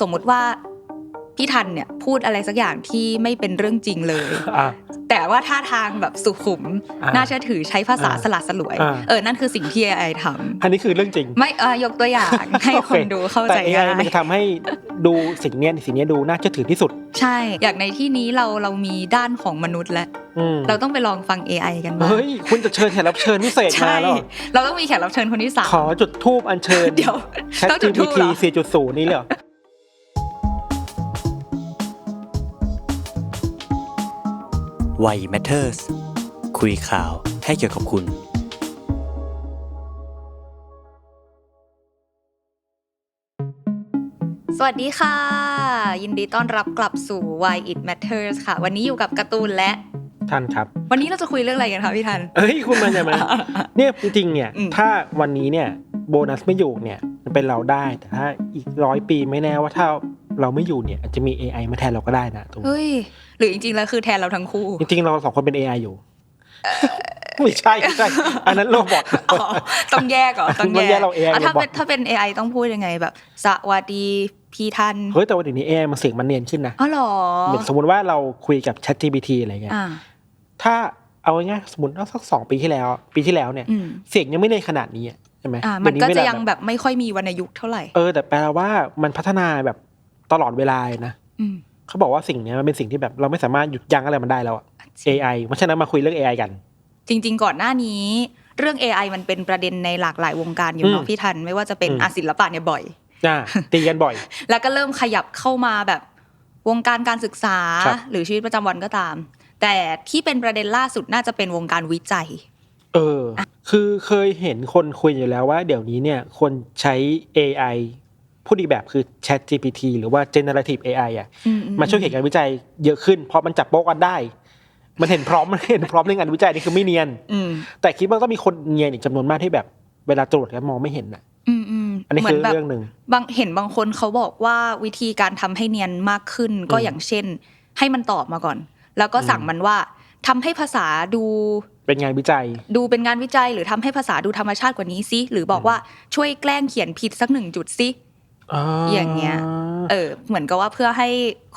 สมมุติว่าพี่ทันเนี่ยพูดอะไรสักอย่างที่ไม่เป็นเรื่องจริงเลยอะแต่ว่าท่าทางแบบสุขุมอ่าน่าเชื่อถือใช้ภาษาอ่าสลัดสลวยอ่าเออ นั่นคือสิ่งที่ AI ทอันนี้คือเรื่องจริงำไม่เออยกตัวอย่างให้โอคนดูเข้าใจแต่ AI ง่ายมันจะทำให้ดูสิ่งเนี้ยสิ่งเนี้ยดูน่าเชื่อถือที่สุด ใช่ อย่างในที่นี้เราเรามีด้านของมนุษย์แล้วอืมเราต้องไปลองฟัง AI กันบ้างเฮ้ย คุณจะเชิญแขกรับเชิญพิเศษมาใช่แล้วเหรอเราต้องมีแขกรับเชิญคนที่สามขอจุดทูบอัญเชิญ เดี๋ยว Chat ต้องจุดธูป GPT เหรอ4.0 นี่เลย วัย Matters คุยข่าวให้เกี่ยวกับคุณ สวัสดีค่ะ ยินดีต้อนรับกลับสู่ Why It Matters ค่ะ วันนี้อยู่กับการ์ตูนและท่านครับ วันนี้เราจะคุยเรื่องอะไรกันคะพี่ทันเอ้ยคุณมาอย่ามาเนี่ยจริงๆเนี่ยอืมถ้าวันนี้เนี่ยโบนัสไม่อยู่เนี่ยมันเป็นเราได้แต่ถ้าอีกร้อยปีไม่แน่ว่าถ้า เราไม่อยู่เนี่ยอาจจะมี AI มาแทนเราก็ได้นะตรงนี้เฮ้ยหรือจริงๆแล้วคือแทนเราทั้งคู่ จริงๆเราสองคนเป็น AI อยู่ไม่ใช่ไม่ใช่ อันนั้นโรบอทอ๋อต้องแยกเหรอต้องต้องแยกเรา AI อะถ้าเราบอกเป็นถ้าเป็น AI ต้องพูดยังไงแบบ สวัสดีพี่ทันเฮ้ยแต่วันเดี๋ยวนี้ AI มันเสียงมันเนียนขึ้นนะอ๋อเหรอเหมือนสมมติว่าเราคุยกับ Chat GPT อะไรเงี้ยอ่าถ้าเอาง่ายๆสมมติว่าสักสองปีที่แล้ว ปีที่แล้วเนี่ยอืมเสียงยังไม่เนียนขนาดนี้อะใช่ไหมอ่ามันก็เดี๋วจะเวลายังแบบไม่ค่อยมีวรรณยุกต์เท่าไหร่ เออแต่แปลว่ามันพัฒนาแบบ ตลอดเวลาเลยนะอืมเขาบอกว่าสิ่งเนี้ยมันเป็นสิ่งที่แบบเราไม่สามารถหยุดยั้งอะไรมันได้แล้วอะ AI เพราะฉะนั้นมาคุยเรื่อง AI กัน จริง ๆ ก่อนหน้านี้เรื่อง AI มันเป็นประเด็นในหลากหลายวงการอยู่เนาะอืมพี่ทัน ไม่ว่าจะเป็นอืมอาศิลปะเนี่ยบ่อยอ่าตีกันบ่อย แล้วก็เริ่มขยับเข้ามาแบบวงการการศึกษาครับหรือชีวิตประจำวันก็ตาม แต่ที่เป็นประเด็นล่าสุดน่าจะเป็นวงการวิจัย เออ คือเคยเห็นคนคุยอยู่แล้วว่า เดี๋ยวนี้เนี่ย คนใช้ AI พูดอีกแบบคือ Chat GPT หรือว่า generative AI อะอือืมาช่วยเขียนงานวิจัยเยอะขึ้นเพราะมันจับโป๊กกันได้ มันเห็นพร้อมมันเห็นพร้อมในงานวิจัยนี่คือไม่เนียนอืมแต่คิดว่าต้องมีคนเนียนอีกจำนวนมากที่แบบเวลาตรวจแล้วมองไม่เห็นอะอืมอืมอันนี้เหมืคืนอแบบเรื่องหนึ่งบางเห็นบางคนเขาบอกว่าวิธีการทำให้เนียนมากขึ้น ก็อืมอย่างเช่น ให้มันตอบมาก่อน แล้วก็สั่งอืมมันว่าทำให้ภาษาดูเป็นงานวิจัย ดูเป็นงานวิจัย หรือทำให้ภาษาดูธรรมชาติกว่านี้ซิหรือบอกว่าช่วยแกล้งเขียนผิดสักหนึ่งจุดซิ อย่างเงี้ย เออ เหมือนกับว่าเพื่อให้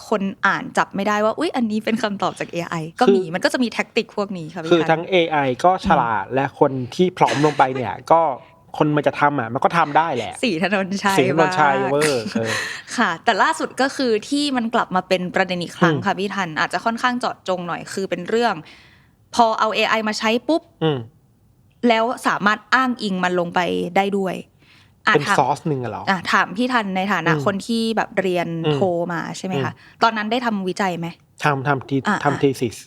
คนอ่านจับไม่ได้ว่า อุ๊ย อันนี้เป็นคำตอบจาก AI ก็มี มันก็จะมีแท็กติกพวกนี้ค่ะพี่คือทันทั้ง AI ก็ฉลาด และคนที่พร้อมลงไปเนี่ยก็คนมันจะทำอะมันก็ทำได้แหละสีถนนชัยสิงห์นนชัยมากเวอร์เออค่ะ แต่ล่าสุดก็คือที่มันกลับมาเป็นประเด็นอีกครั้งอืมค่ะพี่ทัน อาจจะค่อนข้างเจาะจงหน่อยคือเป็นเรื่อง พอเอา AI มาใช้ปุ๊บอืมแล้วสามารถอ้างอิงมันลงไปได้ด้วยอะ เป็นถามซอสหนึ่งอะเหรออะถามพี่ทันในฐานะอืมคนที่แบบเรียนอืมโทมาใช่ไหมคะตอนนั้นได้ทำวิจัยไหมทำทำทีอะทำทีสิส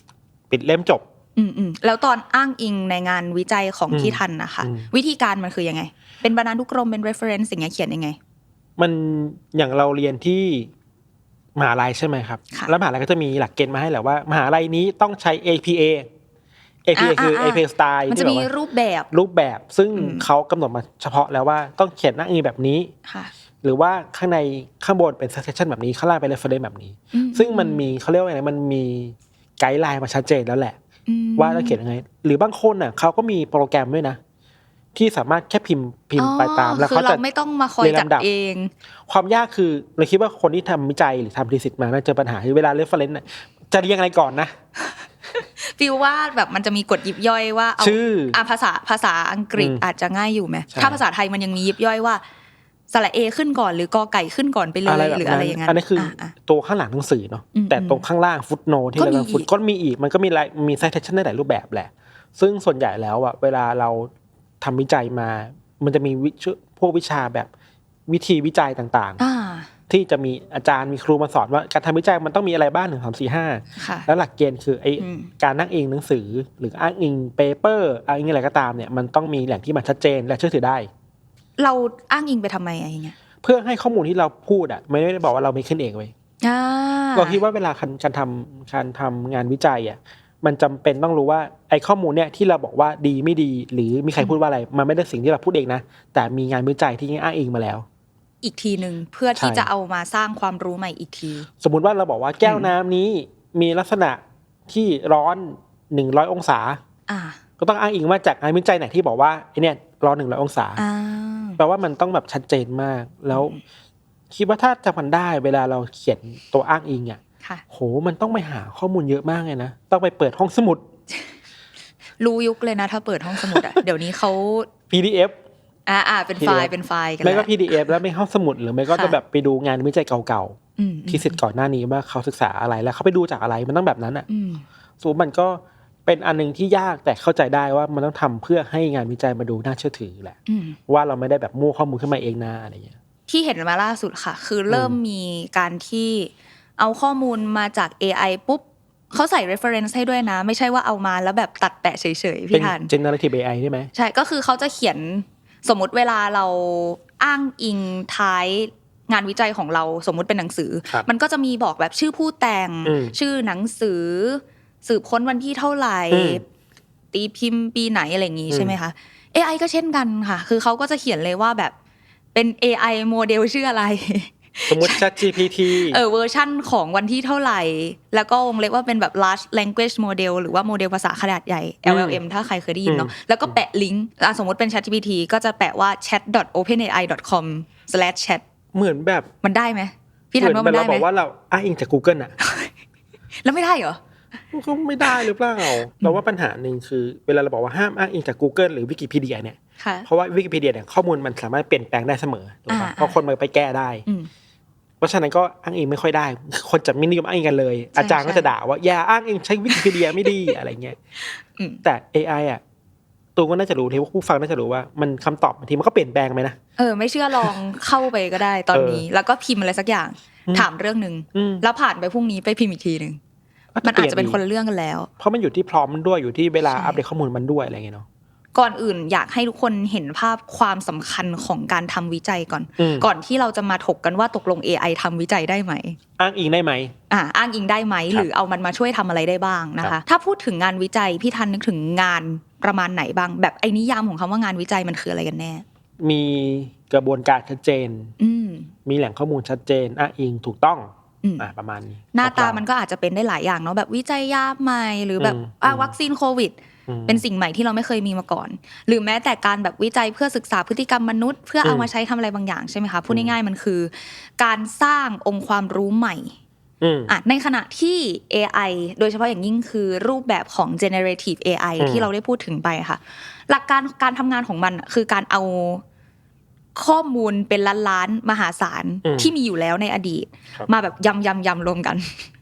ปิดเล่มจบ อืมอืมแล้วตอนอ้างอิงในงานวิจัยของอืมพี่ทันนะคะอืมวิธีการมันคือยังไง เป็นบรรณานุกรมเป็น reference สิ่างเงี้ยเขียนยังไง มันอย่างเราเรียนที่มหาลัยใช่ไหมครับค่ะแล้วมหาลัยก็จะมีหลักเกณฑ์มาให้แหละว่ามหาลัยนี้ต้องใช้ APA APA อ่าคืออ่า APA style มันจะที่มีแบบว่ารูปแบบรูปแบบซึ่งอืมเขากำหนดมาเฉพาะแล้วว่าต้องเขียนหน้าอีแบบนี้ค่ะหรือว่าข้างในข้างบนเป็น section แบบนี้ข้างล่างเป็น reference แบบนี้อืซึ่งมันมีเขาเรียกว่าไงมันมีไกด์ไลน์มาชัดเจนแล้วแหละอืมว่าเราเขียนยังไง หรือบางคนน่ะเขาก็มีโปรแกรมด้วยนะที่สามารถแค่พิมพ์พิมพ์ไปตามแล้วคือเขาจะเราไม่ต้องมาคอยเรียนจัดลำดับเอง ความยากคือเราคิดว่าคนที่ทำวิจัยหรือทำทีสิทธ์มาน่าเจอปัญหาคือเวลาเรฟเฟรนซ์จะเรียงอะไรก่อนนะ ฟิลว่าแบบมันจะมีกฎยิบย่อยว่าเอาชื่ออะภาษาภาษาอังกฤษอืมอาจจะง่ายอยู่ไหมใช่ถ้าภาษาไทยมันยังมียิบย่อยว่าสระเอขึ้นก่อนหรือกอไก่ขึ้นก่อนไปเลยอะไรแบบหรือนั้อะไรนอย่างนั้นอันนี้คืออะออะตัวข้างหลังหนังสือเนาะอืมแต่ตรงข้างล่างฟุตโนที่ก็เรามีฟุตอีกก็มีอีกมันก็มีไลน์มี citation ได้หลายรูปแบบแหละ ซึ่งส่วนใหญ่แล้วอะเวลาเราทำวิจัยมา มันจะมีวิชพวกวิชาแบบวิธีวิจัยต่างอ่าๆ ที่จะมีอาจารย์มีครูมาสอนว่าการทำวิจัยมันต้องมีอะไรบ้างหนึ่งสามสี่ห้าค่ะแล้วหลักเกณฑ์คือไออืมการนั่งอิงหนังสือ หรืออ้างอิงเปเปอร์อ้างอิงอะไรก็ตามเนี่ยมันต้องมีแหล่งที่มันชัดเจนและเชื่อถือได้ เราอ้างอิงไปทำไมอะไรอย่างเงี้ยเพื่อให้ข้อมูลที่เราพูดอะไม่ได้บอกว่าเราไม่ขึ้นเองไว้ยอ่าเราคิดว่าเวลาการการทำการทำงานวิจัยอะมันจำเป็นต้องรู้ว่าไอ้ข้อมูลเนี่ยที่เราบอกว่าดีไม่ดี หรือมีใครพูดว่าอะไร มันไม่ได้สิ่งที่เราพูดเองนะแต่มีงานวิจัยที่อ้างอิงมาแล้ว อีกทีหนึ่งเพื่อที่ใช่จะเอามาสร้างความรู้ใหม่อีกที สมมุติว่าเราบอกว่าแก้วน้ำนี้มีลักษณะที่ร้อนหนึ่งร้อยองศาอ่าก็ต้องอ้างอิงมาจากงานวิจัยไหนที่บอกว่าไอเนี่ยร้อนหนึ่งร้อยองศาอ่าแปลว่ามันต้องแบบชัดเจนมาก แล้วคิดว่าถ้าจำมันได้เวลาเราเขียนตัวอ้างอิงอะค่ะโหมันต้องไปหาข้อมูลเยอะมากเลยนะต้องไปเปิดห้องสมุด รู้ยุคเลยนะ ถ้าเปิดห้องสมุดอะเดี๋ยวนี้เขา PDF อ่าอ่าเป็นไฟล์ PDF เป็นไฟล์กันไม่แล้ก็ว PDF แล้วไม่ห้องสมุดหรือไม่ก็ค่ะจะแบบไปดูงานวิจัยเก่าอืมๆที่เสร็จก่อนหน้านี้ว่าเขาศึกษาอะไรแล้วเขาไปดูจากอะไรมันต้องแบบนั้นอะอืมสูมันก็เป็นอันหนึงที่ยากแต่เข้าใจได้ว่ามันต้องทำเพื่อให้งานวิจัยมาดูน่าเชื่อถือแหละอืมว่าเราไม่ได้แบบมั่วข้อมูลขึ้นมาเองนะอะไรเงี้ยที่เห็นมาล่าสุดค่ะ คือเริ่มมีการที่เอาข้อมูลมาจาก AI ปุ๊บเขาใส่ reference ให้ด้วยนะ ไม่ใช่ว่าเอามาแล้วแบบตัดแปะเฉยๆเป็นพี่ทัน generative AI ใช่ไหมใช่ก็คือเขาจะเขียน สมมุติเวลาเราอ้างอิงท้ายงานวิจัยของเราสมมุติเป็นหนังสือครับมันก็จะมีบอกแบบชื่อผู้แต่งอืมชื่อหนังสือ สืบค้นวันที่เท่าไหร่อืมตีพิมพ์ปีไหนอะไรอย่างงี้อืมใช่ไหมคะ AI ก็เช่นกันค่ะ คือเขาก็จะเขียนเลยว่าแบบเป็น AI โมเดลชื่ออะไร สมมติ ChatGPT เออเวอร์ชั่นของวันที่เท่าไหร่ แล้วก็วงเล็บว่าเป็นแบบ large language model หรือว่าโมเดลภาษาขนาดใหญ่อืม LLM ถ้าใครเคยได้ยินเนาะอืมแล้วก็แปะลิงก์อะสมมติเป็น ChatGPT ก็จะแปะว่า chat.openai.com/chat เหมือนแบบมันได้ไหมพี่ทันว่าเหมันเราได้ไหบมอกว่าเราอ้างอิงจาก Google อะแล้วไม่ได้เหรอก็ไม่ได้หรือเปล่าเราว่าปัญหาหนึ่งคือ เวลาเราบอกว่าห้ามอ้างอิงจาก Google หรือวิกิพีเดียเนี่ยค่ะเพราะว่าวิกิพีเดียเนี่ยข้อมูลมันสามารถเปลี่ยนแปลงได้เสมอถูกปะอ่าเพราะคนมันไปแก้ได้อืม เพราะฉะนั้นก็อ้างอิงไม่ค่อยได้ คนจะไม่นิยมอ้างอิงกันเลยใช่อาจารย์ก็ใช่จะด่าว่าอย่าอ้างอิงใช้วิกิพีเดียไม่ดีอะไรเงี้ยอืมแต่ AI อะตูนก็น่าจะรู้ที่ว่าผู้ฟังน่าจะรู้ว่ามันคำตอบบางทีมันก็เปลี่ยนแปลงไปนะเออไม่เชื่อลองเข้าไปก็ได้ตอนนี้เออแล้วก็พิมพ์อะไรสักอย่างอืมถามเรื่องหนึ่งอืมแล้วผ่านไปพรุ่งนี้ไปพิมพ์อีกทีหนึ่งมันอาจจะเป็นคนละเรื่องกันแล้ว เพราะมันอยู่ที่พร้อมมันด้วยอยู่ที่เวลาใช่อัปเดตข้อมูลมันด้วยอะไรเงี้ยเนาะ ก่อนอื่นอยากให้ทุกคนเห็นภาพความสำคัญของการทำวิจัยก่อนอืมก่อนที่เราจะมาถกกันว่าตกลง AI ทำวิจัยได้ไหม อ้างอิงได้ไหมอ่าอ้างอิงได้ไหมครับหรือเอามันมาช่วยทำอะไรได้บ้างนะครัคะบถ้าพูดถึงงานวิจัยพี่ทันนึกถึงงานประมาณไหนบ้าง แบบไอ้นิยามของคำว่างานวิจัยมันคืออะไรกันแน่ มีกระบวนการชัดเจนอืมมีแหล่งข้อมูลชัดเจนอ้างอิงถูกต้องอืมอ่าประมาณนี้หน้าตาคร่วๆมันก็อาจจะเป็นได้หลายอย่างเนาะแบบวิจัยยาใหม่หรือแบบอืมอะอืมวัคซีนโควิดอืม เป็นสิ่งใหม่ที่เราไม่เคยมีมาก่อน หรือแม้แต่การแบบวิจัยเพื่อศึกษาพฤติกรรมมนุษย์ เพื่อเอาอืมมาใช้ทำอะไรบางอย่างใช่ไหมคะพูดอืมง่ายๆมันคือ การสร้างองค์ความรู้ใหม่อืมอะในขณะที่ AI โดยเฉพาะอย่างยิ่งคือรูปแบบของ generative AI อืมที่เราได้พูดถึงไปค่ะ หลักการการทำงานของมันอะคือการเอา ข้อมูลเป็นล้านๆมหาศาลที่มีอยู่แล้วในอดีตครับมาแบบยำยำยำรวมกัน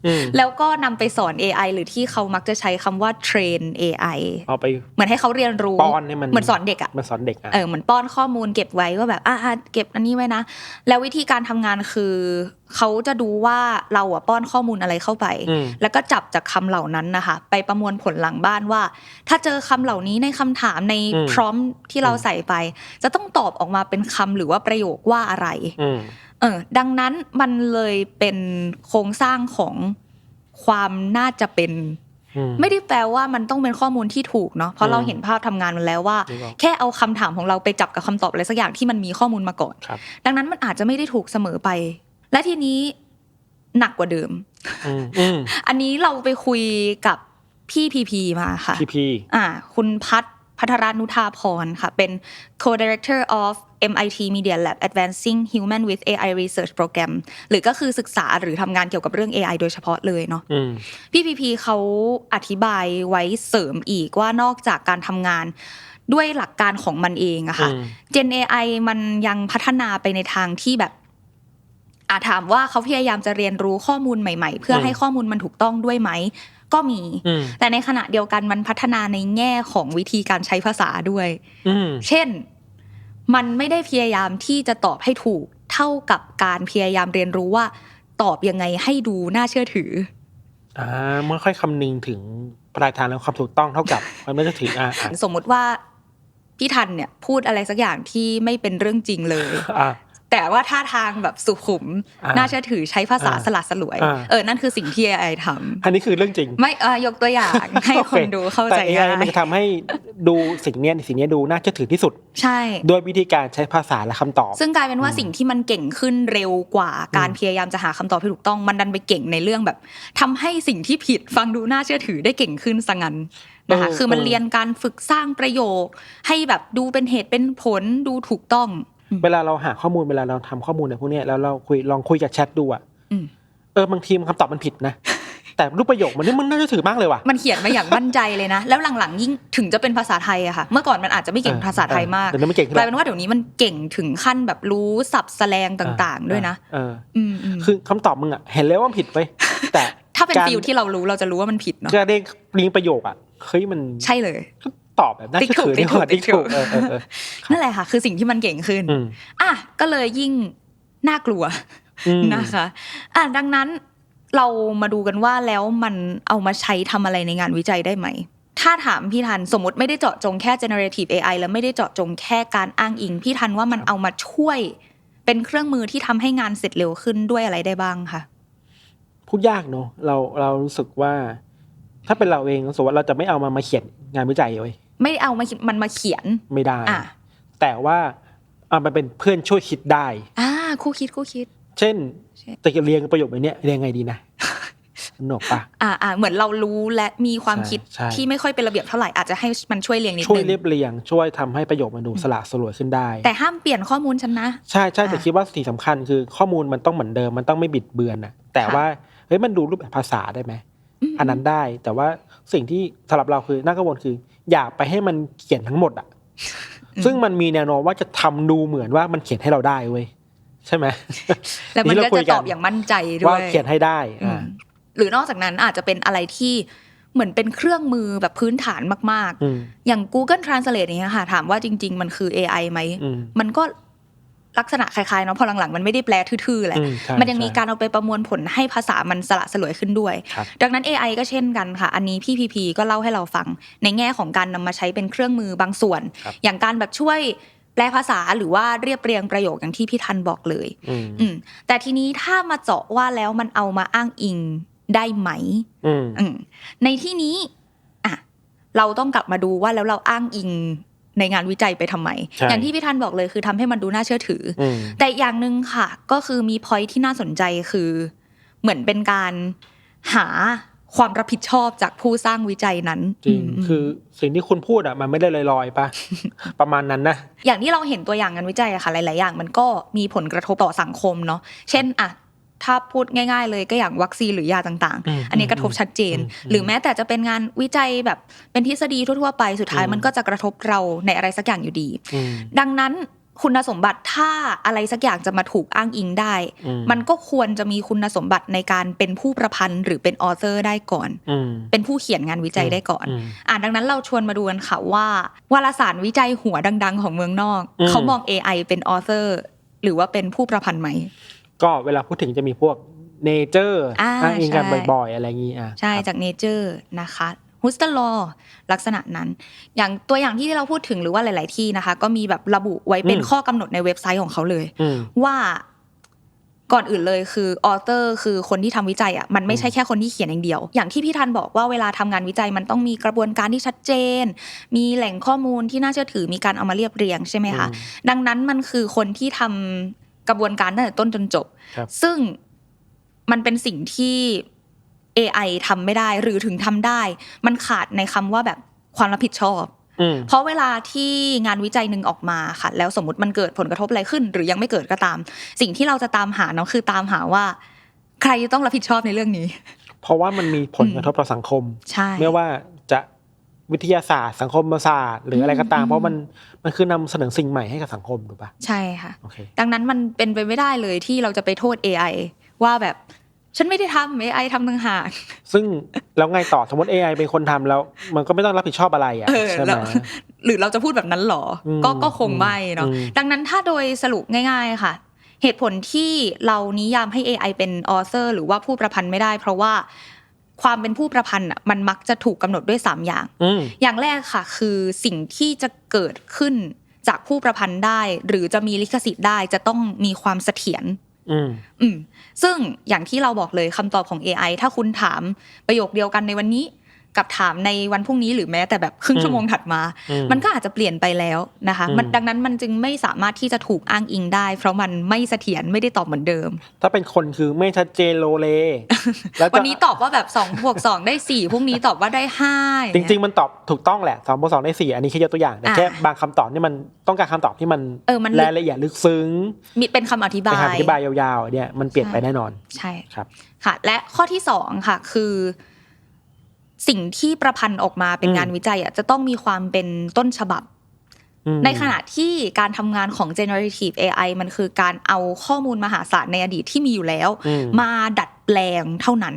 อืมแล้วก็นำไปสอน AI หรือที่เขามักจะใช้คำว่า train AI เอาไปเหมือนให้เขาเรียนรู้ป้อนให้มันเหมือนสอนเด็กอะมันสอนเด็กอะเออเหมือนป้อนข้อมูลเก็บไว้ว่าแบบอ่าอ่าเก็บอันนี้ไว้นะ แล้ววิธีการทำงานคือเขาจะดูว่าเราอะป้อนข้อมูลอะไรเข้าไปอืมแล้วก็จับจากคำเหล่านั้นนะคะ ไปประมวลผลหลังบ้านว่า ถ้าเจอคำเหล่านี้ในคำถามในอืมพร้อมที่เราใส่ไป จะต้องตอบออกมาเป็นคำหรือว่าประโยคว่าอะไรอืมเออดังนั้นมันเลยเป็นโครงสร้างของความน่าจะเป็นอืมไม่ได้แปลว่ามันต้องเป็นข้อมูลที่ถูกเนาะเพราะเราอืมเห็นภาพทำงานมันแล้วว่านึกออกแค่เอาคำถามของเราไปจับกับคำตอบอะไรสักอย่างที่มันมีข้อมูลมาก่อนครับดังนั้นมันอาจจะไม่ได้ถูกเสมอไป และทีนี้หนักกว่าเดิมอืมอืมอันนี้เราไปคุยกับพี่พีพีมาค่ะพีพีอ่า คุณพัฒพัทรานุธาพรค่ะ เป็น co-director of MIT Media Lab Advancing Human with AI Research Program หรือก็คือศึกษาหรือทำงานเกี่ยวกับเรื่อง AI โดยเฉพาะเลยเนาะอืมพี่พีพีเขาอธิบายไว้เสริมอีกว่านอกจากการทำงานด้วยหลักการของมันเองอะค่ะอืม Gen AI มันยังพัฒนาไปในทางที่แบบ อาถามว่าเขาพยายามจะเรียนรู้ข้อมูลใหม่ ๆ เพื่อให้ข้อมูลมันถูกต้องด้วยไหมก็มีอืมแต่ในขณะเดียวกันมันพัฒนาในแง่ของวิธีการใช้ภาษาด้วยอืมเช่น มันไม่ได้พยายามที่จะตอบให้ถูก เท่ากับการพยายามเรียนรู้ว่า ตอบยังไงให้ดูน่าเชื่อถืออ่าไม่ค่อยคำนึงถึงปลายทางและความถูกต้องเท่ากับมันไม่จะถึงอ่าอ่าสมมุติว่าพี่ทันเนี่ยพูดอะไรสักอย่างที่ไม่เป็นเรื่องจริงเลยอ่า แต่ว่าท่าทางแบบสุขุมอ่าน่าเชื่อถือใช้ภาษาอ่าสลัดสลวยอ่าเออ นั่นคือสิ่งที่ AI ทอันนี้คือเรื่องจริงำไม่เออยกตัวอย่างให้คนดูเข้าใจแต่ AI ง่ามันยจะทำให้ดูสิ่งเนี้ยสิ่งเนี้ยดูน่าเชื่อถือที่สุด ใช่ด้วยวิธีการใช้ภาษาและคำตอบ ซึ่งกลายเป็นว่าสิ่งที่มันเก่งขึ้นเร็วกว่าการพยายามจะหาคำตอบที่ถูกต้องมันดันไปเก่งในเรื่องแบบทำให้สิ่งที่ผิดฟังดูน่าเชื่อถือได้เก่งขึ้นซะงั้นนะคะเออคือมันเออเรียนการฝึกสร้างประโยค ให้แบบดูเป็นเหตุเป็นผลดูถูกต้องอืม เวลาเราหาข้อมูลเวลาเราทำข้อมูลในพวกเนี้ยแล้วเราคุยลองคุยกับแชทดูอะอืมเออบางทีมันคำตอบมันผิดนะแต่รูปประโยคมันนี่มันน่าจะถือมากเลยว่ะ มันเขียนมาอย่างมั่นใจเลยนะ แล้วหลังๆยิ่งถึงจะเป็นภาษาไทยอะค่ะ เมื่อก่อนมันอาจจะไม่เก่งเออภาษาไทยมากเดี๋ยวนี้มันเก่งขึ้นกแล้ลายวเป็นว่าเดี๋ยวนี้มันเก่งถึงขั้นแบบรู้ศัพท์แสลงต่าง ๆ ด้วยนะเอออืมอืมคือคำตอบมึงอะเห็นแล้วว่ามันผิดไป แต่ถ้าเป็นการฟิลที่เรารู้เราจะรู้ว่ามันผิดเนาะการเด้งลิงประโยคอะเฮ้ยมันใช่เลย ตอบแบบน่าเชื่อถือติ๊นี่กหถูกว่าติ๊ติ๊กกถูถูกกเออเออเออนั่นแหละค่ะ คือสิ่งที่มันเก่งขึ้นอืมอะก็เลยยิ่งน่ากลัวอืมนะคะ อะดังนั้นเรามาดูกันว่าแล้วมันเอามาใช้ทำอะไรในงานวิจัยได้ไหม ถ้าถามพี่ทันสมมติไม่ได้เจาะจงแค่ generative AI แล้วไม่ได้เจาะจงแค่การอ้างอิง พี่ทันว่ามันเอามาช่วย เป็นเครื่องมือที่ทำให้งานเสร็จเร็วขึ้นด้วยอะไรได้บ้างคะพูดยากเนอะเราเรารู้สึกว่า ถ้าเป็นเราเองรู้สึกว่าเราจะไม่เอามามาเขียนงานวิจัยเลย ไม่เอามามันมาเขียนไม่ได้อะแต่ว่าเอามาเป็นเพื่อนช่วยคิดได้อ่าคู่คิดคู่คิด เช่นใช่จะเรียงประโยคแบบเนี้ยเรียงไงดีนะสนุกปะอ่าอ่าเหมือนเรารู้และมีความใช่คิดใช่ที่ไม่ค่อยเป็นระเบียบเท่าไหร่อาจจะให้มันช่วยเรียงนิดช่วยนึงเรียบเรียงช่วยทำให้ประโยคมันดูสละสลวยขึ้นได้ แต่ห้ามเปลี่ยนข้อมูลฉันนะ ใช่ใช่แต่อะคิดว่าสิ่งสำคัญคือข้อมูลมันต้องเหมือนเดิมมันต้องไม่บิดเบือนนะแต่ค่ะว่าเฮ้ยมันดูรูปแบบภาษาได้ไหมมอันนั้นได้ แต่ว่าสิ่งที่สำหรับเราคือน่ากังวลคือ อย่าไปให้มันเขียนทั้งหมดอะ ซึ่งมันมีแนวโน้มว่าจะทำดูเหมือนว่ามันเขียนให้เราได้เว้ยใช่ไหมแล้วมันนี่ก็เราคุยจะกันตอบอย่างมั่นใจด้วว่ายเขียนให้ได้อือ่ามหรือนอกจากนั้นอาจจะเป็นอะไรที่เหมือนเป็นเครื่องมือแบบพื้นฐานมากอืมๆอย่าง Google Translate อย่างเงี้ยค่ะ ถามว่าจริง ๆ มันคือ AI ไหมอืมมันก็ ลักษณะคล้ายๆเนาะพอหลังๆมันไม่ได้แปลทื่อๆแหละอืมใช่มันยังมีใช่การเอาไปประมวลผลให้ภาษามันสละสลวยขึ้นด้วยครับดังนั้น AI ก็เช่นกันค่ะ อันนี้พี่พีพีก็เล่าให้เราฟัง ในแง่ของการนำมาใช้เป็นเครื่องมือบางส่วนครับอย่างการแบบช่วยแปลภาษาหรือว่าเรียบเรียงประโยคอย่างที่พี่ทันบอกเลยอืมอืมแต่ทีนี้ถ้ามาเจาะว่าแล้วมันเอามาอ้างอิงได้ไหมอืมอืมในที่นี้อะเราต้องกลับมาดูว่าแล้วเราอ้างอิง ในงานวิจัยไปทำไมใช่อย่างที่พี่ทันบอกเลยคือทำให้มันดูน่าเชื่อถือออืมแต่อย่างหนึ่งค่ะ ก็คือมีพอยที่น่าสนใจคือ เหมือนเป็นการหาความรับผิดชอบจากผู้สร้างวิจัยนั้น จริงมคือสิ่งที่คุณพูดอะมันไม่ได้ลอยๆปะประมาณนั้นนะอย่างที่เราเห็นตัวอย่างงานวิจัยอะค่ะหลาย ๆ อย่าง มันก็มีผลกระทบต่อสังคมเนาะเช่นอะ ถ้าพูดง่ายๆ เลยก็อย่างวัคซีนหรือยาต่างอืมๆอันนี้กระทบชัดเจนอืมหรือแม้แต่จะเป็นงานวิจัยแบบเป็นทฤษฎีทั่วๆไปสุดท้ายอืมมันก็จะกระทบเราในอะไรสักอย่างอยู่ดีอืมดังนั้นคุณสมบัติถ้าอะไรสักอย่างจะมาถูกอ้างอิงได้อืมมันก็ควรจะมีคุณสมบัติในการเป็นผู้ประพันธ์ หรือเป็นออเ r อร์ได้ก่อนอืมเป็นผู้เขียนงานวิจัยได้ก่อนอืมอ่าดังนั้นเราชวนมาดูกันค่ะว่าวารสารวิจัยหัวดัง ๆ ของเมืองนอกอืมเขามอง AI เป็นออเ r อร์หรือว่าเป็นผู้ประพันธ์ไหม ก็เวลาพูดถึงจะมีพวกเนเจอร์อ่าอ้างอิงกันใช่บ่อยๆ อะไรอย่างงี้อะใช่ครับจากเนเจอร์นะคะฮุสตันลอลักษณะนั้น อย่างตัวอย่างที่เราพูดถึงหรือว่าหลาย ๆ ที่นะคะ ก็มีแบบระบุไว้เป็นข้อกำหนดในเว็บไซต์ของเขาเลยอืมว่าก่อนอื่นเลยคือออเตอร์คือคนที่ทำวิจัยอะมันไม่ใช่แค่คนที่เขียนอย่างเดียว อย่างที่พี่ทันบอกว่าเวลาทำงานวิจัยมันต้องมีกระบวนการที่ชัดเจน มีแหล่งข้อมูลที่น่าเชื่อถือมีการเอามาเรียบเรียงใช่ไหมคะอืมดังนั้นมันคือคนที่ทำ กระบวนการตั้งแต่ต้นจนจบครับซึ่งมันเป็นสิ่งที่ AI ทำไม่ได้หรือถึงทำได้ มันขาดในคำว่าแบบความรับผิดชอบอืมเพราะเวลาที่งานวิจัยหนึ่งออกมาค่ะ แล้วสมมติมันเกิดผลกระทบอะไรขึ้น หรือยังไม่เกิดก็ตาม สิ่งที่เราจะตามหาเนาะคือตามหาว่า ใครจะต้องรับผิดชอบในเรื่องนี้ เพราะว่ามันมีผลกระทบต่อสังคมใช่ไม่ว่าจะ วิทยาศาสตร์ สังคมศาสตร์ หรืออะไรก็ตามอืมเพราะมันมันคือนำเสนอสิ่งใหม่ให้กับสังคมถูกปะใช่ค่ะโอเคดังนั้นมันเป็นไปไม่ได้เลยที่เราจะไปโทษ AI ว่าแบบฉันไม่ได้ทำ AI ทำต่างหาก ซึ่งแล้วไงต่อสมมติ AI เป็นคนทำแล้ว มันก็ไม่ต้องรับผิดชอบอะไรอะเออใช่ไหแล้มวหรือเราจะพูดแบบนั้นหรออมก็ก็คงไม่เนาะอืมดังนั้นถ้าโดยสรุปง่าย ๆค่ะ เหตุผลที่เรานิยามให้ AI เป็นออเซอร์ หรือว่าผู้ประพันธ์ไม่ได้ เพราะว่า ความเป็นผู้ประพันธ์อะมันมักจะถูกกำหนดด้วย3อย่างอืมอย่างแรกค่ะ คือสิ่งที่จะเกิดขึ้นจากผู้ประพันธ์ได้ หรือจะมีลิขสิทธิ์ได้จะต้องมีความเสถียรอืมอืมซึ่งอย่างที่เราบอกเลยคำตอบของ AI ถ้าคุณถามประโยคเดียวกันในวันนี้ กับถามในวันพรุ่งนี้หรือแม้แต่แบบครึ่งอืมชั่วโมงถัดมาอืมมันก็อาจจะเปลี่ยนไปแล้วนะคะอืมมันดังนั้นมันจึงไม่สามารถที่จะถูกอ้างอิงได้ เพราะมันไม่เสถียรไม่ได้ตอบเหมือนเดิม ถ้าเป็นคนคือไม่ชัดเจนโลเลแล้วจะวันนี้ตอบว่าแบบ2บวก2ได้4พรุ่งนี้ตอบว่าได้5จริง ๆ มันตอบถูกต้องแหละสองบวกสองได้สี่อันนี้แค่ยกตัวอย่างแต่อ่าแค่บางคำตอบนี่มันต้องการคำตอบที่มันเออมันลึกรายละเอียดลึกซึ้งมีเป็นคำอธิบาเป็นยคำอธิบายยาวๆเนี่ยมันเปลี่ยนไปแน่นอนใช่ครับค่ะ และข้อที่สองค่ะคือ สิ่งที่ประพันธ์ออกมาเป็นอืมงานวิจัยอะจะต้องมีความเป็นต้นฉบับอืมในขณะที่การทำงานของ generative AI มันคือการเอาข้อมูลมหาศาลในอดีตที่มีอยู่แล้วอืมมาดัดแปลงเท่านั้น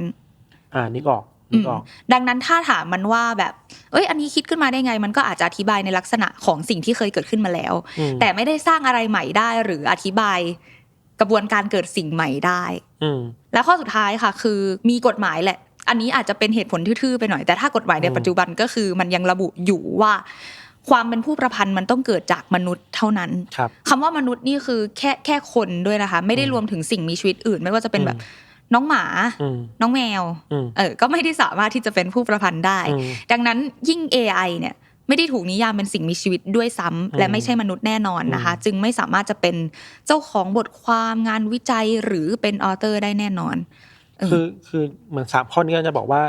อ่านึกออกนึกออกดังนั้นถ้าถามมันว่าแบบ เอ้ย อันนี้คิดขึ้นมาได้ไง มันก็อาจจะอธิบายในลักษณะของสิ่งที่เคยเกิดขึ้นมาแล้วอืมแต่ไม่ได้สร้างอะไรใหม่ได้ หรืออธิบายกระบวนการเกิดสิ่งใหม่ได้อืมและข้อสุดท้ายค่ะ คือมีกฎหมายแหละ อันนี้อาจจะเป็นเหตุผลทื่อๆไปหน่อยแต่ถ้ากฎหมายในอืมปัจจุบันก็คือมันยังระบุอยู่ว่า ความเป็นผู้ประพันธ์มันต้องเกิดจากมนุษย์เท่านั้นครับคำว่ามนุษย์นี่คือแค่แค่คนด้วยนะคะ ไม่ได้อืมรวมถึงสิ่งมีชีวิตอื่น ไม่ว่าจะเป็นแบบอืมน้องหมาอืมน้องแมวอืมเออ ก็ไม่ได้สามารถที่จะเป็นผู้ประพันธ์ได้อืมดังนั้นยิ่ง AI เนี่ยไม่ได้ถูกนิยามเป็นสิ่งมีชีวิตด้วยซ้ำและไม่ใช่มนุษย์แน่นอนนะคะ จึงไม่สามารถจะเป็นเจ้าของบทความงานวิจัยหรือเป็นออเตอร์ได้แน่นอนเออ คือคือเหมือนสามข้อนี้ก็จะบอกว่า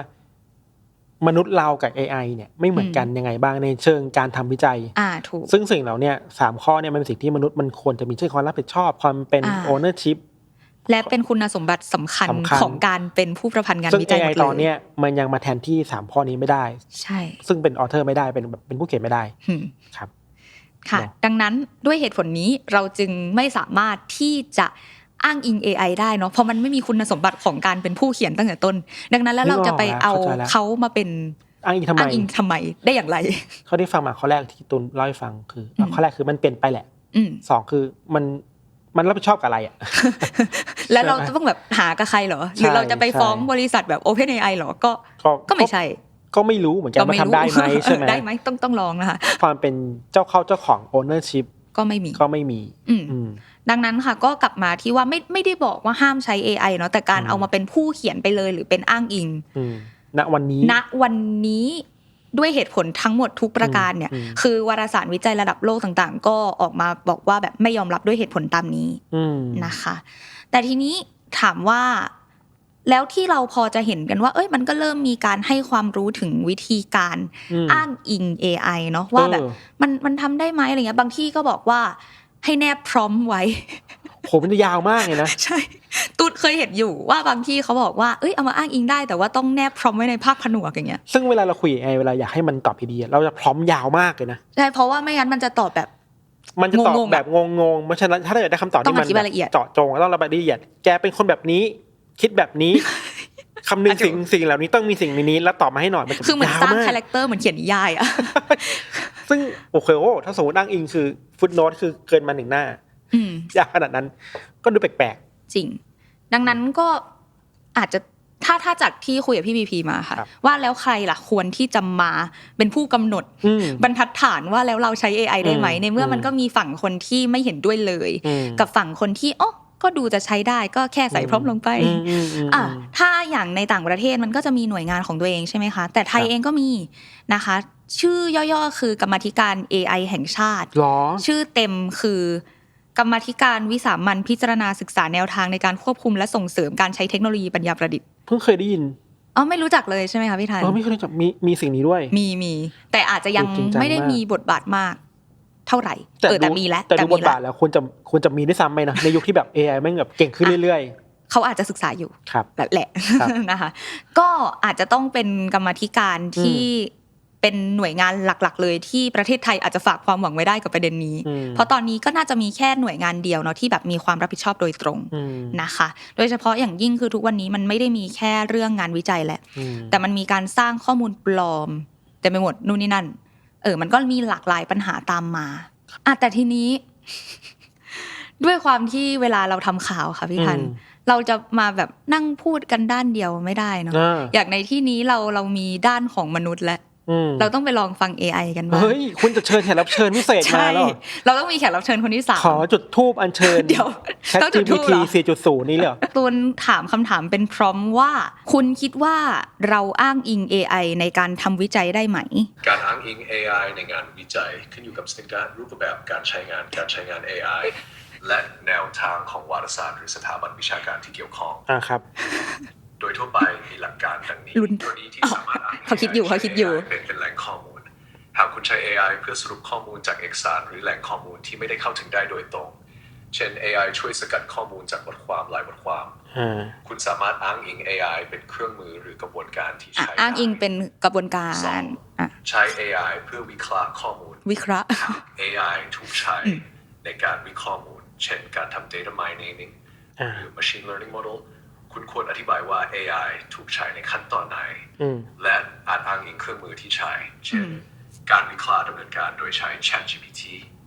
มนุษย์เรากับ AI เนี่ยไม่เหมือนกันยังไงบ้างในเชิงการทำวิจัย อ่าถูก ซึ่งสิ่งเหล่าเนี้สามข้อเนี่ยมันเป็นสิ่งที่มนุษย์มันควรจะมีเช่นความรับผิดชอบความเป็นอ่า ownership และเป็นคุณสมบัติสำคัญสำคัญของการเป็นผู้ประพันธ์งานซึ่งวิจัยหม AI ดเลยตอนเนี้ยมันยังมาแทนที่สามข้อนี้ไม่ได้ ใช่ ซึ่งเป็นออเทอร์ไม่ได้เป็นแบบเป็นผู้เขียนไม่ได้หืมครับ ค่ะเนอะดังนั้นด้วยเหตุผลนี้เราจึงไม่สามารถที่จะ อ้างอิง AI ได้เนาะเพราะมันไม่มีคุณสมบัติของการเป็นผู้เขียนตั้งแต่ต้น ดังนั้นแล้วเราจะไปเอาเขามาเป็นอ้างอิงทำไมอ้างอิงทำไมได้อย่างไรข้อที่ฟังมาข้อแรกที่ตุนเล่าให้ฟังคืออมข้อแรกคือมันเปลี่ยนไปแหละอืมสองคือมันมันรับผิดชอบกับอะไรอะ แล้วเราใช่ไหมจะต้องแบบหากับใครเหรอ หรือเราจะไปใช่ฟ้องบริษัทแบบ OpenAI เหรอก็ก็ ก็ไม่ใช่ ก็ไม่รู้เหมือนกันว่าทำได้ไหมใช่ไหมได้ไหมต้องต้องลองนะคะ ความเป็นเจ้าเข้าเจ้าของ ownership ก็ไม่มี ก็ไม่มีอืมอืมดังนั้นค่ะก็กลับมาที่ว่าไม่ไม่ได้บอกว่าห้ามใช้ AI เนาะแต่การอืมเอามาเป็นผู้เขียนไปเลย หรือเป็นอ้างอิงอืมณวันนี้ณวันนี้ด้วยเหตุผลทั้งหมดทุกประการเนี่ยอืมคือวารสารวิจัยระดับโลกต่างๆ ก็ออกมาบอกว่าแบบไม่ยอมรับด้วยเหตุผลตามนี้อืมนะคะ แต่ทีนี้ถามว่า แล้วที่เราพอจะเห็นกันว่า เอ้ยมันก็เริ่มมีการให้ความรู้ถึงวิธีการอืมอ้างอิง AI เนาะว่าแบบเออมันมันทำได้ไหมอะไรเงี้ยบางที่ก็บอกว่าให้แนบพร้อมไว้ผมมันยาวมากเลยนะใช่ตูดเคยเห็นอยู่ว่าบางที่เขาบอกว่าเอ้ยเอามาอ้างอิงได้แต่ว่าต้องแนบพร้อมไว้ในภาคผนวกอย่างเงี้ยซึ่งเวลาเราคุยไงเวลาอยากให้มันตอบดีๆเราจะพร้อมยาวมากเลยนะใช่เพราะว่าไม่งั้นมันจะตอบแบบ มันจะตอบงงๆอะแบบงงๆเพราะฉะนั้นถ้าเกิดได้คำตอบต้องที่มันอธิบายละเอียดเจาะจงต้องระบายละเอียด แกเป็นคนแบบนี้ คิดแบบนี้คำนึงสิ่งสิ่งเหล่านี้ต้องมีสิ่งในนี้แล้วตอบมาให้หน่อยมันจะคือเหมือนยาวสร้างมากคาแรคเตอร์เหมือนเขียนนิยายอะซึ่งโอเคโอ้ถ้าสมมติอ้างอิงคือฟุตโนตคือเกินมาหนึ่งหน้าอืมยาวขนาดนั้น ก็ดูแปลกจริง ดังนั้นก็อาจจะถ้าถ้าจากที่คุยกับพี่บีพีมาค่ะครับว่าแล้วใครล่ะควรที่จะมาเป็นผู้กำหนดๆอืมบรรทัดฐานว่าแล้วเราใช้ AI ได้ไหมอืมในเมื่อมันอืมก็มีฝั่งคนที่ไม่เห็นด้วยเลยอืมกับฝั่งคนที่อ๋อ ก็ดูจะใช้ได้ก็แค่ใส่พร้อมลงไปอืมอืมอืมอะถ้าอย่างในต่างประเทศมันก็จะมีหน่วยงานของตัวเองใช่ไหมคะ แต่ไทยครับเองก็มีนะคะ ชื่อย่อๆคือกรรมาธิการ AI แห่งชาติหรอชื่อเต็มคือกรรมาธิการวิสามันพิจารณาศึกษาแนวทางในการควบคุมและส่งเสริมการใช้เทคโนโลยีปัญญาประดิษฐ์เพิ่งเคยได้ยินอ๋อไม่รู้จักเลยใช่ไหมคะพี่ทันเออไม่เคยรู้จักมีมีสิ่งนี้ด้วย มีมีแต่อาจจะยังจริงจังไม่ได้มากมีบทบาทมาก เท่าไหร่เออแต่มีแล้วแต่ดูบมีทแล้วบาทแล้วควรจะควรจะมีด้วยซ้ำไหมนะในยุคที่แบบ AI แม่งแบบเก่งขึ้นเรื่อยเขาอาจจะศึกษาอยู่ๆครับแหละครับนะคะก็อาจจะต้องเป็นกรรมาธิการที่เป็นหน่วยงานหลัก ๆ เลยที่ประเทศไทยอาจจะฝากความหวังไว้ได้กับประเด็นนี้อืมเพราะตอนนี้ก็น่าจะมีแค่หน่วยงานเดียวเนาะที่แบบมีความรับผิดชอบโดยตรงอืมนะคะ โดยเฉพาะอย่างยิ่งคือทุกวันนี้มันไม่ได้มีแค่เรื่องงานวิจัยแหละอืมแต่มันมีการสร้างข้อมูลปลอมเต็มไปหมดนู่นนี่นั่น เออ มันก็มีหลากหลายปัญหาตามมาอะแต่ทีนี้ ด้วยความที่เวลาเราทำข่าวค่ะพี่ทันอืมเราจะมาแบบนั่งพูดกันด้านเดียวไม่ได้เนาะอ่าอย่างในที่นี้เราเรามีด้านของมนุษย์และอืม เราต้องไปลองฟัง AI กันบ้างเฮ้ยคุณจะเชิญแขกรับเชิญพิเศษมาใช่แล้วเหรอเราต้องมีแขกรับเชิญคนที่สามขอจุดทูบอัญเชิญเดี๋ยว Chat ต้องจุดธูป GPT เหรอ4.0 นี่เลยเหรอตูนถามคำถามเป็นพร้อมว่า คุณคิดว่าเราอ้างอิง AI ในการทำวิจัยได้ไหม การอ้างอิง AI ในงานวิจัยขึ้นอยู่กับสถานการณ์รูปแบบการใช้งานการใช้งาน AI และแนวทางของวารสารหรือสถาบันวิชาการที่เกี่ยวข้องอ่าครับ โดยทั่วไปมีหลักการดังนี้ลุ้นตัวนี้ที่สามารถอ้างเขาคิดอยู่เขาคิดอยู่เป็นเป็นแหล่งข้อมูล หากคุณใช้ AI เพื่อสรุปข้อมูลจากเอกสารหรือแหล่งข้อมูลที่ไม่ได้เข้าถึงได้โดยตรง เช่น AI ช่วยสกัดข้อมูลจากบทความหลายบทความอ่าคุณสามารถอ้างอิง AI เป็นเครื่องมือหรือกระบวนการที่อะใช้อ้างอิงได้เป็นกระบวนการสองอะใช้ AI เพื่อวิเคราะห์ข้อมูล วิเคราะห์ AI ถูกใช้ในการวิเคราะห์ข้อมูล เช่นการทำ data mining อ่าหรือ machine learning model คุณควรอธิบายว่า AI ถูกใช้ในขั้นตอนไหนอืมและอาจอ้างอิงเครื่องมือที่ใช้ เช่น การวิเคราะห์ดำเนินการโดยใช้ ChatGPT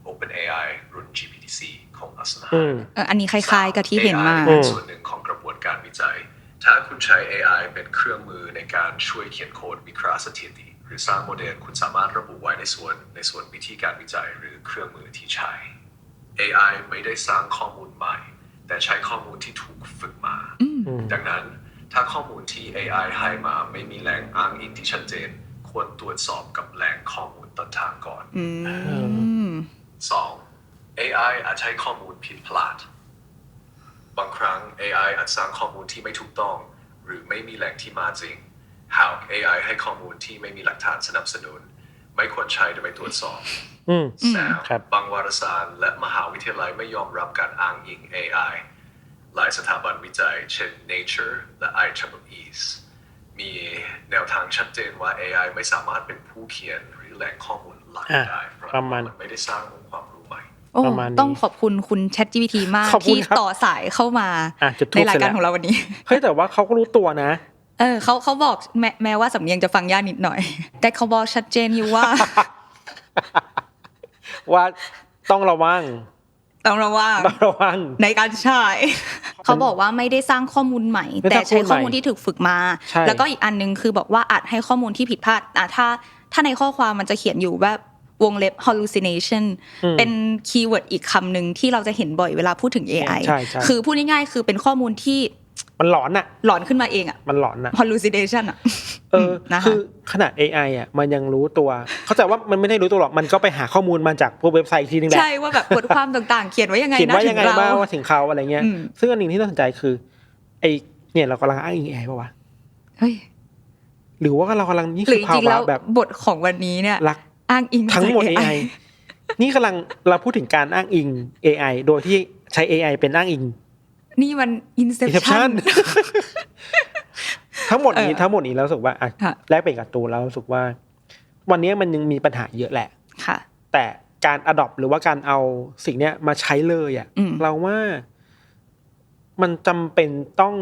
OpenAI รุ่น GPT-4 ของอัสนาอืมเอออันนี้คล้ายๆ กับที่เห็นมา AI เป็นส่วนหนึ่งของกระบวนการวิจัย ถ้าคุณใช้ AI เป็นเครื่องมือในการช่วยเขียนโค้ดวิเคราะห์สถิติ หรือสร้างโมเดลคุณสามารถระบุไว้ในส่วนในส่วนวิธีการวิจัยหรือเครื่องมือที่ใช้ AI ไม่ได้สร้างข้อมูลใหม่ แต่ใช้ข้อมูลที่ถูกฝึกมา ดังนั้น ถ้าข้อมูลที่ AI ให้มาไม่มีแหล่งอ้างอิงที่ชัดเจน ควรตรวจสอบกับแหล่งข้อมูลต้นทางก่อนอืม 2. AI อาจใช้ข้อมูลผิดพลาด บางครั้ง AI อาจสร้างข้อมูลที่ไม่ถูกต้อง หรือไม่มีแหล่งที่มาจริง หาก AI ให้ข้อมูลที่ไม่มีหลักฐานสนับสนุน ไม่ควรใช้โดยไม่ตรวจสอบอืมสามครับบางวารสารและมหาวิทยาลัยไม่ยอมรับการอ้างอิง AI หลายสถาบันวิจัย เช่น Nature และ IEEE มีแนวทางชัดเจนว่า AI ไม่สามารถเป็นผู้เขียนหรือแหล่งข้อมูลหลักอะได้เพราะประมาณมันไม่ได้สร้างองค์ความรู้ใหม่โอ้ประมาณนี้ต้องขอบคุณคุณ ChatGPT มากขอบคุณที่ครับต่อสายเข้ามาอะจุดธูในปรายเสร็จการแล้วของเราวันนี้เฮ้ยแต่ว่าเขาก็รู้ตัวนะเออเขาเขาบอกแม้แม้ว่าสำเนียงจะฟังยากนิดหน่อย แต่เขาบอกชัดเจนอยู่ว่า ว่าต้องระวัง ต้องระวังต้องระวังในการใช้ เขาบอกว่าไม่ได้สร้างข้อมูลใหม่ไม่แต่สร้างข้อมูลใช้ข้อมูลที่ถูกฝึกมาใช่แล้วก็อีกอันหนึงคือบอกว่าอาจให้ข้อมูลที่ผิดพลาดอะถ้าถ้าในข้อความมันจะเขียนอยู่ว่าวงเล็บ hallucination เป็นคีย์เวิร์ดอีกคำหนึ่งที่เราจะเห็นบ่อยเวลาพูดถึง AI ใช่ใช่คือพูดง่ายๆคือเป็นข้อมูลที่ มันหลอนอะหลอนขึ้นมาเองอะมันหลอนอะ hallucination อะ เออนะคะคือขนาด AI อะมันยังรู้ตัว เข้าใจว่ามันไม่ได้รู้ตัวหรอก มันก็ไปหาข้อมูลมาจากพวกเว็บไซต์อีกทีนึงแหละใช่ว่าแบบบทความต่างๆ เขียนไว้ยังไงเขียนนะว่าถึยังงไงเราบ้างว่าถึงเขาอะไรเงี้ยอืมซึ่งอันหนึ่งที่น่าสนใจคือไอเนี่ยเรากำลังอ้างอิง AI ป่าวะเฮ้ยหรือว่าเรากำลังนี่หคืรืออจภาริงๆแล้ววะแบบบทของวันนี้เนี่ยรักอ้างอิงทั้งหมดจาก AI นี่กำลังเราพูดถึงการอ้างอิง AI โดยที่ใช้ AI เป็นอ้างอิง นี่มัน Inception inception ทั้งหมดนี้เออทั้งหมดนี้เรารู้สึกว่าอะค่ะแลกเปลี่ยนกับตูนเรารู้สึกว่า วันนี้มันยังมีปัญหาเยอะแหละค่ะ แต่การ adopt หรือว่าการเอาสิ่งเนี้ยมาใช้เลยอะอืมเราว่ามันจำเป็นต้อง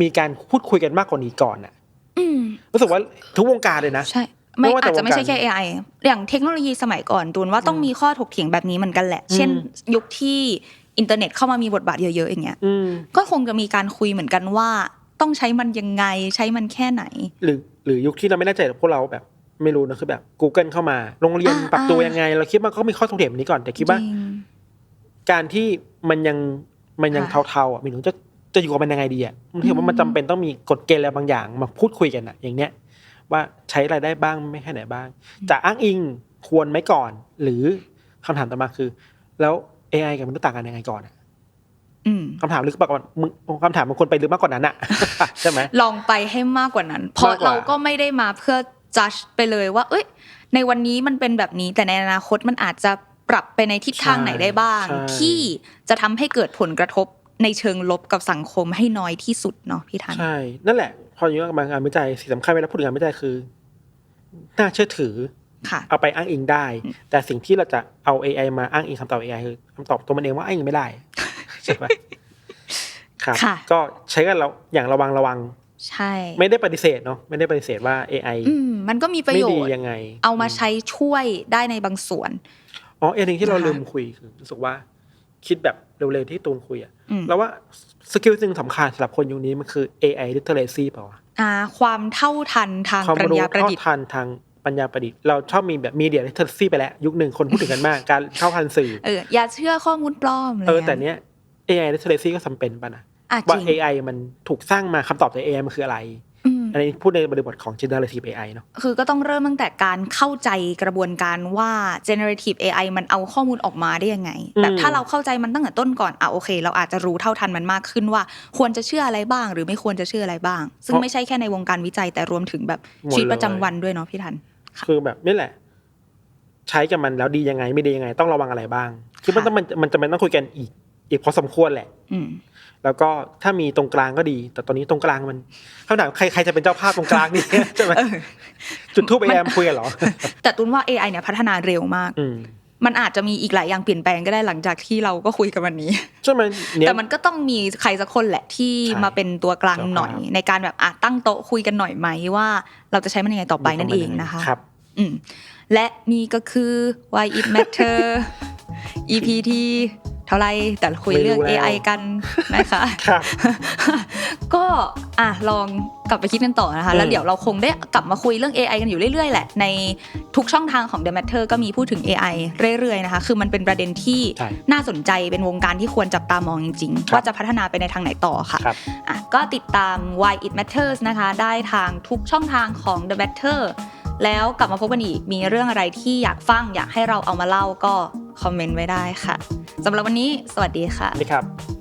มีการพูดคุยกันมากกว่านี้ก่อนอะอืมรู้สึกว่าทุกวงการเลยนะใช่ไม่ไม่ว่าจะอาจจะไม่ใช่วงการแค่ AI อย่างเทคโนโลยีสมัยก่อนตูนว่าต้องมีข้อถกเถียงแบบนี้เหมือนกันแหละ เช่น ยุคที่อินเทอร์เน็ตเข้ามามีบทบาทเยอะๆอย่างเงี้ยอืมก็คงจะมีการคุยเหมือนกันว่า ต้องใช้มันยังไงใช้มันแค่ไหน หรือหรือยุคที่เราไม่แน่ใจพวกเราแบบ ไม่รู้นะคือแบบ Google เข้ามา โรงเรียนอ่าปรับตัวอ่ายัยังไง เราคิดว่าก็มีข้อถกเถียงแบบนี้ก่อนแต่คิดว่าจริงการที่มันยังมันยังค่ะเทาๆอะไม่รู้จะจะอยู่กับมันยังไงดีอะผมคิดว่ามันจำเป็นต้องมีกฎเกณฑ์อะไรบางอย่างมาพูดคุยกันอะ อย่างเนี้ยว่าใช้อะไรได้บ้างไม่แค่ไหนบ้าง จะอ้างอิงควรไหมก่อน หรือคำถามต่อมาคือ แล้ว AI กับมนุษย์ต่างกันยังไงก่อนอะอืม คำถามลึกมากกว่ามึงคำถามมันควรไปลึกมากกว่านั้นอะใช่ไหมลองไปให้มากกว่านั้น เพราะมากกว่าเราก็ไม่ได้มาเพื่อจัดไปเลยว่า เอ้ย ในวันนี้มันเป็นแบบนี้ แต่ในอนาคตมันอาจจะปรับไปในทิศทางไหนได้บ้างใช่ที่จะทำให้เกิดผลกระทบในเชิงลบกับสังคมให้น้อยที่สุดเนาะพี่ทันใช่นั่นแหละ พออยู่กับงานวิจัยสิ่งสำคัญเวลาพูดถึงงานวิจัยคือน่าเชื่อถือค่ะเอาไปอ้างอิงได้ แต่สิ่งที่เราจะเอา AI มาอ้างอิงคำตอบ AI คือคำตอบตัวมันเองว่าอ้างอิงไม่ได้ ใช่ปะครับค่ะก็ใช้กันเราอย่างระวังระวัง ใช่ ไม่ได้ปฏิเสธเนาะไม่ได้ปฏิเสธว่า AI อืมมันก็มีประไม่โยดีชน์ยังไง เอามาใช้ช่วยได้ในบางส่วน อ๋อเองที่เรานะคะลืมคุยคือรู้สึกว่า คิดแบบเร็วๆที่ตูนคุยอะอืมแล้วว่าสกิลหนึ่งสำคัญสำหรับคนยุคนี้มันคือ AI literacy เปล่าวะอ่า ความเท่าทันทางความปรัญรู้ญาประเท่าดิษฐ์ทันทางปัญญาประดิษฐ์เราชอบมีแบบมีเดียลิเทอร์ซี่ไปแล้ว ยุคหนึ่งคนพูดถึงกันมาก การเท่าทันสื่อเอออย่าเชื่อข้อมูลปลอมะไรเอองี้ยแต่เนี้ย AI literacy ก็จำเป็นป่ะนะอะจว่าริง AI มันถูกสร้างมาคำตอบจาก AI มันคืออะไรอืมอันนี้พูดในบริบทของ generative AI เนาะคือก็ต้องเริ่มตั้งแต่การเข้าใจกระบวนการว่า generative AI มันเอาข้อมูลออกมาได้ยังไงอืมแบบถ้าเราเข้าใจมันตั้งแต่ต้นก่อนอะโอเค เราอาจจะรู้เท่าทันมันมากขึ้นว่า ควรจะเชื่ออะไรบ้าง หรือไม่ควรจะเชื่ออะไรบ้าง ซึ่งไม่ใช่แค่ในวงการวิจัยแต่รวมถึงแบบชีวิตประจำวันด้วยเนาะพี่ทัน คือแบบนี่แหละ ใช้กับมันแล้วดียังไงไม่ดียังไง ต้องระวังอะไรบ้างคิดว่าค่ะต้องมันมันจะเป็นต้องคุยกันอีก อีกพอสมควรแหละ อืมแล้วก็ถ้ามีตรงกลางก็ดี แต่ตอนนี้ตรงกลางมันคำถามใครใครจะเป็นเจ้าภาพตรงกลางนี่ใช่ไหมจุดทูปไอแอมคุยกันเหรอ แต่ตุนว่า AI เนี่ยพัฒนาเร็วมากอืมมันอาจจะมีอีกหลายอย่างเปลี่ยนแปลงก็ได้หลังจากที่เราก็คุยกันวันนี้ใช่ไหมเนี่ยแต่มันก็ต้องมีใครสักคนแหละที่ใช่มาเป็นตัวกลางหน่อยเจ้าภาพในการแบบอะตั้งโต๊ะคุยกันหน่อยไหมว่า เราจะใช้มันยังไงต่อไปนั่นเองนะคะครับ อืมและนี่ก็คือ why it matter EP ที่ เท่าไรแต่คุยเรื่องไม่รู้แล้ว AI กันนะคะครับก็อะลองกลับไปคิดกันต่อนะคะอืมแล้วเดี๋ยวเราคงได้กลับมาคุยเรื่อง AI กันอยู่เรื่อยๆ แหละ ในทุกช่องทางของ The Matter ก็มีพูดถึง AI เรื่อยๆนะคะ คือมันเป็นประเด็นที่ใช่น่าสนใจเป็นวงการที่ควรจับตามองจริงครับๆว่าจะพัฒนาไปในทางไหนต่อค่ะครับอะก็ติดตาม Why It Matters นะคะ ได้ทางทุกช่องทางของ The Matter แล้วกลับมาพบกันอีกมีเรื่องอะไรที่อยากฟังอยากให้เราเอามาเล่าก็คอมเมนต์ไว้ได้ค่ะสำหรับวันนี้ สวัสดีค่ะสวัสดีครับ